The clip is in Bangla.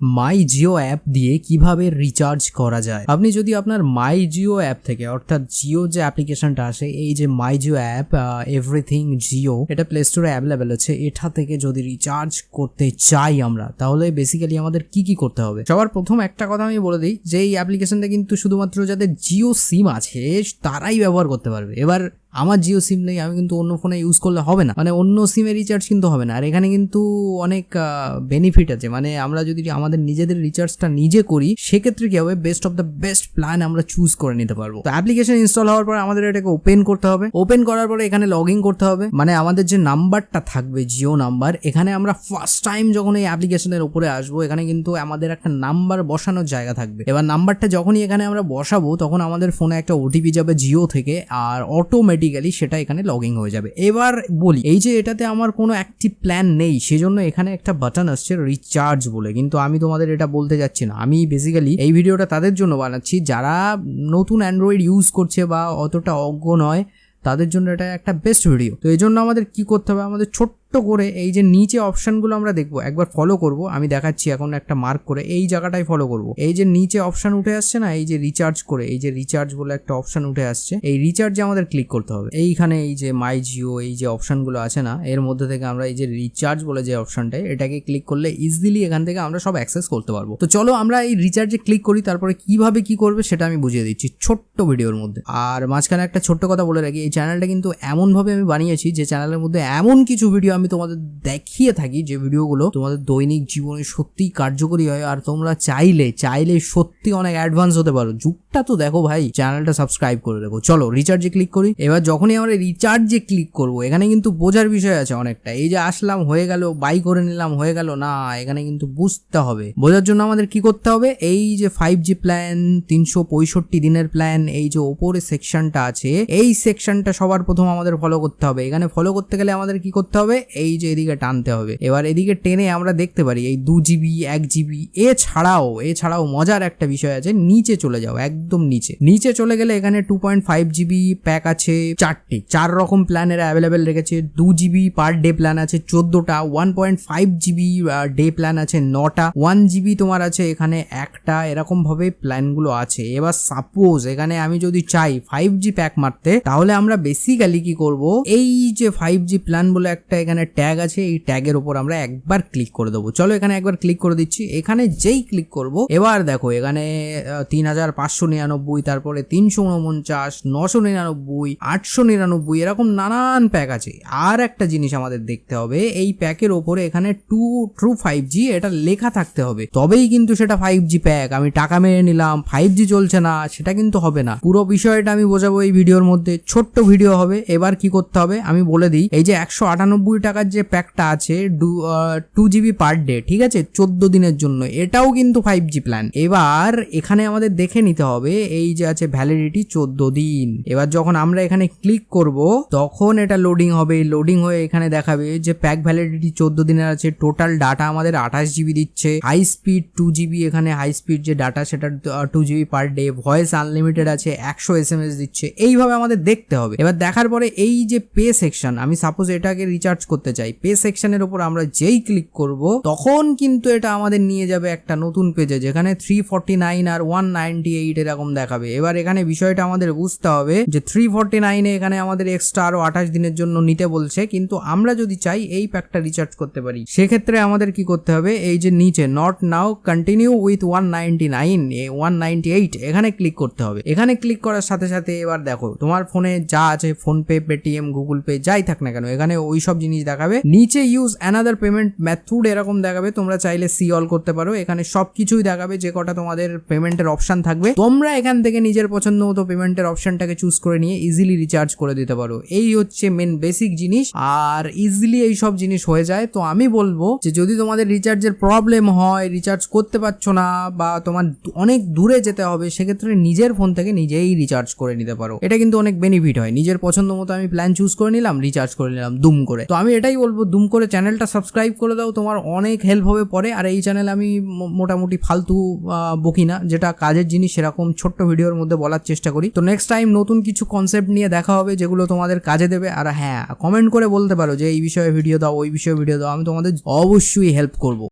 মাই জিও অ্যাপ দিয়ে কীভাবে রিচার্জ করা যায়? আপনি যদি আপনার মাই জিও অ্যাপ থেকে, অর্থাৎ জিও যে অ্যাপ্লিকেশনটা আসে, এই যে my Jio app everything Jio এটা প্লে স্টোরে অ্যাভেলেবেল আছে, এটা থেকে যদি রিচার্জ করতে চাই আমরা, তাহলে বেসিক্যালি আমাদের কি কি করতে হবে? সবার প্রথম একটা কথা আমি বলে দিই, যে এই অ্যাপ্লিকেশনটা কিন্তু শুধুমাত্র যাদের জিও সিম আছে, তারাই ব্যবহার করতে পারবে। এবার আমার জিও সিম নেই, আমি কিন্তু অন্য ফোনে ইউজ করলে হবে না। মানে অন্য সিমে রিচার্জ কিন্তু হবে না। আর এখানে কিন্তু অনেক বেনিফিট আছে। মানে আমরা যদি আমাদের নিজেদের রিচার্জটা নিজে করি, সেক্ষেত্রে কি হবে? Best of the best plan আমরা চুজ করে নিতে পারব। তো অ্যাপ্লিকেশন ইনস্টল হওয়ার পর আমাদের এটাকে ওপেন করতে হবে। ওপেন করার পরে এখানে লগ ইন করতে হবে। মানে আমাদের যে নাম্বারটা থাকবে, জিও নাম্বার, এখানে আমরা ফার্স্ট টাইম যখন এই অ্যাপ্লিকেশনের উপরে আসব, এখানে কিন্তু আমাদের একটা নাম্বার বসানোর জায়গা থাকবে। এবার নাম্বারটা যখনই এখানে আমরা বসাবো, তখন আমাদের ফোনে একটা ওটিপি যাবে জিও থেকে, আর অটোমেটিক্যালি সেটা এখানে লগিং হয়ে যাবে। এবার বলি, এই যে এটাতে আমার কোনো অ্যাক্টিভ প্ল্যান নেই, সেজন্য এখানে একটা বাটন আসছে রিচার্জ বলে। কিন্তু আমি তোমাদের এটা বলতে যাচ্ছি না। আমি বেসিক্যালি এই ভিডিওটা তাদের জন্য বানাচ্ছি। যারা নতুন অ্যান্ড্রয়েড ইউজ করছে বা অতটা অজ্ঞ নয়, তাদের জন্য এটা একটা বেস্ট ভিডিও তো এই জন্য আমাদের কি করতে হবে? আমাদের ছোট্ট করে এই যে নিচে অপশনগুলো আমরা দেখব, একবার ফলো করব, আমি দেখাচ্ছি এখন একটা মার্ক করে, এই জায়গাটাই ফলো করব। এই যে নিচে অপশন উঠে আসছে না, এই যে রিচার্জ করে, এই যে রিচার্জ বলে একটা অপশন উঠে আসছে, এই রিচার্জে আমাদের ক্লিক করতে হবে। এইখানে এই যে মাই জিও এই যে অপশনগুলো আছে না, এর মধ্যে থেকে আমরা এই যে রিচার্জ বলে যে অপশনটাই এটাকে ক্লিক করলে ইজিলি এখান থেকে আমরা সব অ্যাক্সেস করতে পারব। তো চলো আমরা এই রিচার্জে ক্লিক করি, তারপরে কীভাবে কি করবে সেটা আমি বুঝিয়ে দিচ্ছি ছোট্ট ভিডিওর মধ্যে। আর মাঝখানে একটা ছোট্ট কথা বলে রাখি, এই চ্যানেলটা কিন্তু এমনভাবে আমি বানিয়েছি যে চ্যানেলের মধ্যে এমন কিছু ভিডিও আমি তোমাদের দেখিয়ে থাকি যে ভিডিওগুলো তোমাদের দৈনিক জীবনে সত্যিই কার্যকরী হয়, আর তোমরা চাইলে চাইলে সত্যি অনেক অ্যাডভান্স হতে পারো। যুগটা তো দেখো ভাই চ্যানেলটা সাবস্ক্রাইব করে দেখো চলো রিচার্জে ক্লিক করি। এবার যখনই আমরা রিচার্জে ক্লিক করব, এখানে কিন্তু বোঝার বিষয় আছে অনেকটা। এই যে আসলাম, হয়ে গেল বাই করে নিলাম, হয়ে গেল, না, এখানে কিন্তু বুঝতে হবে। বোঝার জন্য আমাদের কি করতে হবে? এই যে ফাইভ জি প্ল্যান তিনশো পঁয়ষট্টি দিনের প্ল্যান এই যে ওপরে সেকশনটা আছে, এই সেকশনটা সবার প্রথম আমাদের ফলো করতে হবে। এখানে ফলো করতে গেলে আমাদের কি করতে হবে? এই যে এদিকে টানতে হবে। এবার এদিকে টেনে আমরা দেখতে পারি, এই দু জিবি, এক জিবি, এছাড়াও এছাড়াও মজার একটা বিষয় আছে, নিচে চলে যাও, একদম নিচে। নিচে চলে গেলে এখানে two point five GB pack আছে চারটি। চার রকম প্ল্যান প্ল্যানের অ্যাভেলেবেল রেখেছে, দু জিবি পার ডে প্ল্যান আছে চোদ্দোটা one point five GB day plan আছে নটা ওয়ান জিবি তোমার আছে এখানে একটা এরকম ভাবে প্ল্যানগুলো আছে। এবার সাপোজ এখানে আমি যদি চাই ফাইভ জি প্যাক মারতে, তাহলে আমরা বেসিক্যালি কি করব, এই যে ফাইভ জি প্ল্যান বলে একটা এখানে ট্যাগ আছে, এই ট্যাগের উপর আমরা একবার ক্লিক করে দেবো। চলো এখানে একবার ক্লিক করে দিচ্ছি। এখানে যেই ক্লিক করব, এবার দেখো এখানে তিন হাজার পাঁচশো নিরানব্বই, তারপরে তিনশো উনপঞ্চাশ, নশো নিরানব্বই, আটশো নিরানব্বই, এরকম নানান প্যাক আছে। আর একটা জিনিস আমাদের দেখতে হবে, এই প্যাকের ওপরে এখানে টু ট্রু ফাইভ জি এটা লেখা থাকতে হবে। তবেই কিন্তু সেটা ফাইভ জি প্যাক আমি টাকা মেরে নিলাম ফাইভ জি চলছে না, সেটা কিন্তু হবে না। পুরো বিষয়টা আমি বোঝাবো এই ভিডিওর মধ্যে। ছোট্ট ভিডিও হবে। এবার কি করতে হবে? আমি বলে দিই, এই যে একশো আটানব্বই টাকার যে প্যাকটা আছে টু জিবি পার ডে ঠিক আছে? চোদ্দ দিনের জন্য। এটাও কিন্তু ফাইভ জি প্ল্যান এবার এখানে আমাদের দেখে নিতে হবে, এই যে আছে ভ্যালিডিটি চোদ্দ দিন। এবার যখন আমরা এখানে ক্লিক করব, তখন এটা লোডিং হবে। লোডিং হয়ে এখানে দেখাবে যে প্যাক ভ্যালিডিটি চোদ্দ দিনের আছে টোটাল ডাটা আমাদের আঠাশ জিবি দিচ্ছে। হাই স্পিড টু জিবি এখানে হাই স্পিড যে ডাটা সেটা two GB per day voice unlimited আছে, একশো এস এম এস দিচ্ছে। এইভাবে আমাদের দেখতে হবে। এবার দেখার পরে এই যে পে সেকশন আমি সাপোজ এটাকে রিচার্জ করতে চাই। পে সেকশনের উপর আমরা যেই ক্লিক করব, তখন কিন্তু এটা আমাদের নিয়ে যাবে একটা নতুন পেজে, যেখানে থ্রি ফর্টি নাইন আর ওয়ান নাইনটি এইট এরকম দেখাবে। এবার এখানে বিষয়টা আমাদের বুঝতে হবে যে থ্রি ফর্টি নাইনে এখানে আমাদের এক্সট্রা আরও আঠাশ দিনের জন্য নিতে বলছে, কিন্তু আমরা যদি চাই এই প্যাকটা রিচার্জ করতে পারি, সেক্ষেত্রে আমাদের কি করতে হবে? এই যে নিচে not now continue with one ninety nine one ninety eight এখানে ক্লিক করতে হবে। এখানে ক্লিক করার সাথে সাথে এবার দেখো, তোমার ফোনে যা আছে ফোনপে পেটিএম গুগল পে যাই থাক না কেন, এখানে ওই সব জিনিস দেখাবে। নিচে ইউজ অ্যানাদার পেমেন্ট মেথড এরকম দেখাবে। তোমরা চাইলে সি অল করতে পারো। এখানে সব কিছুই দেখাবে যে কটা তোমাদের পেমেন্টের অপশন থাকবে। তোমরা এখান থেকে নিজের পছন্দ মতো পেমেন্টের অপশনটাকে চুজ করে নিয়ে ইজিলি রিচার্জ করে দিতে পারো। এই হচ্ছে মেন বেসিক জিনিস। আর ইজিলি এই সব জিনিস হয়ে যায়। তো আমি বলব যে যদি তোমাদের রিচার্জের প্রবলেম হয় রিচার্জ করতে পারছ না বা তোমার অনেক দূরে যেতে হবে, সেক্ষেত্রে নিজের ফোন থেকে নিজেই রিচার্জ করে নিতে পারো। এটা কিন্তু অনেক বেনিফিট হয়। নিজের পছন্দ মতো আমি প্ল্যান চুজ করে নিলাম রিচার্জ করে নিলাম, দুম করে। তো আমি এটাই বলব, দুম করে চ্যানেলটা সাবস্ক্রাইব করে দাও, তোমার অনেক হেল্প হবে পরে। আর এই চ্যানেল আমি মোটামুটি ফালতু বকি না, যেটা কাজের জিনিস সেরকম ছোট্ট ভিডিওর মধ্যে বলার চেষ্টা করি। তো নেক্সট টাইম নতুন কিছু কনসেপ্ট নিয়ে দেখা হবে, যেগুলো তোমাদের কাজে দেবে। আর হ্যাঁ কমেন্ট করে বলতে পারো যে, এই বিষয়ে ভিডিও দাও, ওই বিষয়ে ভিডিও দাও, আমি তোমাদের অবশ্যই হেল্প করব।